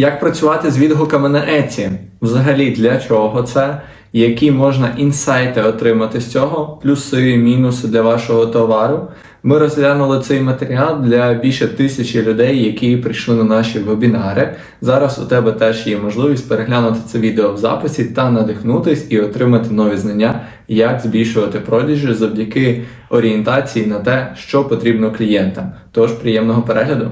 Як працювати з відгуками на Etsy? Взагалі для чого це? Які можна інсайти отримати з цього, плюси, і мінуси для вашого товару? Ми розглянули цей матеріал для більше тисячі людей, які прийшли на наші вебінари. Зараз у тебе теж є можливість переглянути це відео в записі та надихнутись і отримати нові знання, як збільшувати продажі завдяки орієнтації на те, що потрібно клієнтам. Тож приємного перегляду!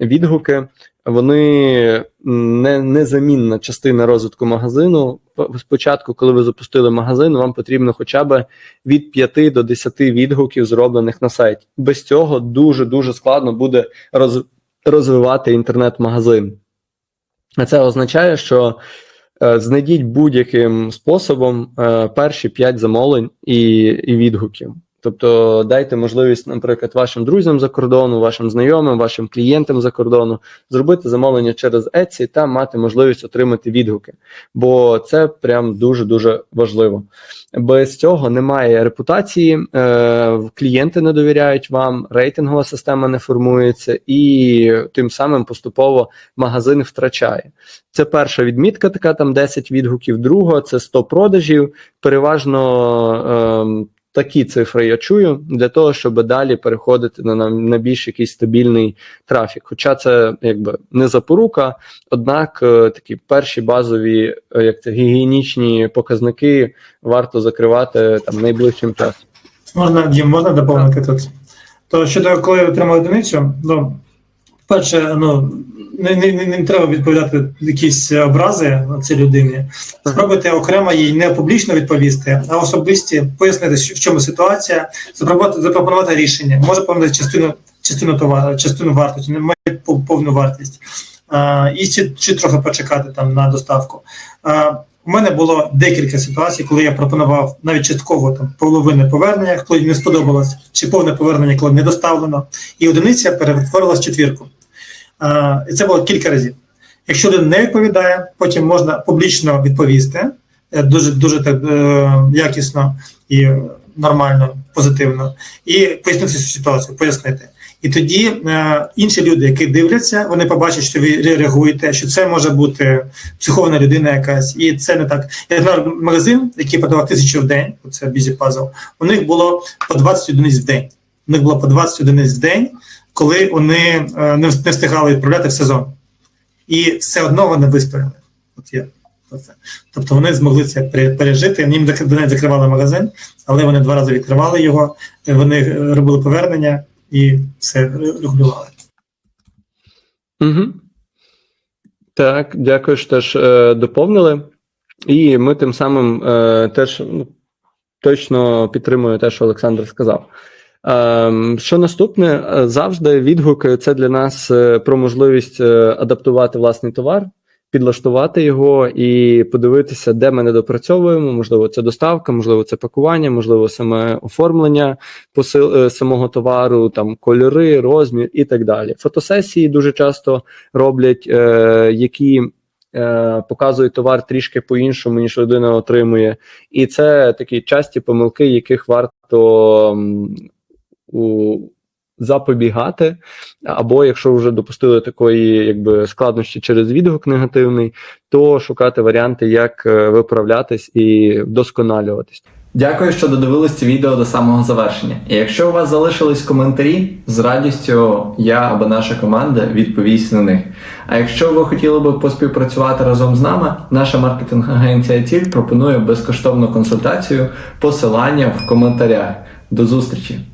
відгуки, вони не, незамінна частина розвитку магазину. Спочатку, коли ви запустили магазин, вам потрібно хоча б від 5 до 10 відгуків, зроблених на сайті. Без цього дуже дуже складно буде роз, розвивати інтернет-магазин. А це означає, що е, знайдіть будь-яким способом е, перші 5 замовлень і, і відгуків. Тобто дайте можливість, наприклад, вашим друзям за кордону, вашим знайомим, вашим клієнтам за кордону зробити замовлення через Etsy та мати можливість отримати відгуки. Бо це прям дуже дуже важливо. Без цього немає репутації, е, клієнти не довіряють вам, рейтингова система не формується, і тим самим поступово магазин втрачає. Це перша відмітка, така там 10 відгуків. Друга це 100 продажів. Переважно. Е, Такі цифри я чую для того, щоб далі переходити на, на, більш якийсь стабільний трафік. Хоча це якби не запорука, однак е, такі перші базові, е, як це гігієнічні показники варто закривати там найближчим часом. Можна, Дім, можна доповнити тут? То щодо коли отримав одиницю, ну, перше, ну, не, не, не, не треба відповідати якісь образи на цій людині. Спробуйте окремо їй не публічно відповісти, а особисті пояснити, в чому ситуація, запропонувати, запропонувати рішення. Може помнити частину, частину товару, частину вартості, не має пов- повну вартість. А, і чи, чи трохи почекати там на доставку. А, у мене було декілька ситуацій, коли я пропонував навіть частково там половини повернення, коли не сподобалось, чи повне повернення, коли не доставлено, і одиниця перетворилась в четвірку. І це було кілька разів. Якщо людина не відповідає, потім можна публічно відповісти е, дуже дуже так е, якісно і нормально, позитивно, і пояснити цю ситуацію, пояснити. І тоді е, інші люди, які дивляться, вони побачать, що ви реагуєте, що це може бути психована людина якась, і це не так. Я знаю магазин, який продавав тисячу в день, це Busy Puzzle, у них було по 20 одиниць в день. У них було по 20 одиниць в день, коли вони е, не встигали відправляти в сезон. І все одно вони вистояли. От є. Тобто вони змогли це пережити. Їм зак- навіть закривали магазин, але вони два рази відкривали його, вони е, робили повернення і все регулювали. Угу. Так, дякую, що теж е, доповнили. І ми тим самим е, теж ну, точно підтримую те, що Олександр сказав. Ем, що наступне? Е, Завжди відгуки це для нас е, про можливість е, адаптувати власний товар, підлаштувати його і подивитися, де ми недопрацьовуємо. Можливо, це доставка, можливо, це пакування, можливо, саме оформлення посил, самого товару, там кольори, розмір і так далі. Фотосесії дуже часто роблять, які показують товар трішки по-іншому, ніж людина отримує. І це такі часті помилки, яких варто у, запобігати. Або якщо вже допустили такої якби складнощі через відгук негативний, то шукати варіанти, як е, виправлятись і вдосконалюватись. Дякую, що додивились це відео до самого завершення. І якщо у вас залишились коментарі, з радістю я або наша команда відповість на них. А якщо ви хотіли би поспівпрацювати разом з нами, наша маркетинг-агенція Ціль пропонує безкоштовну консультацію, посилання в коментарях. До зустрічі!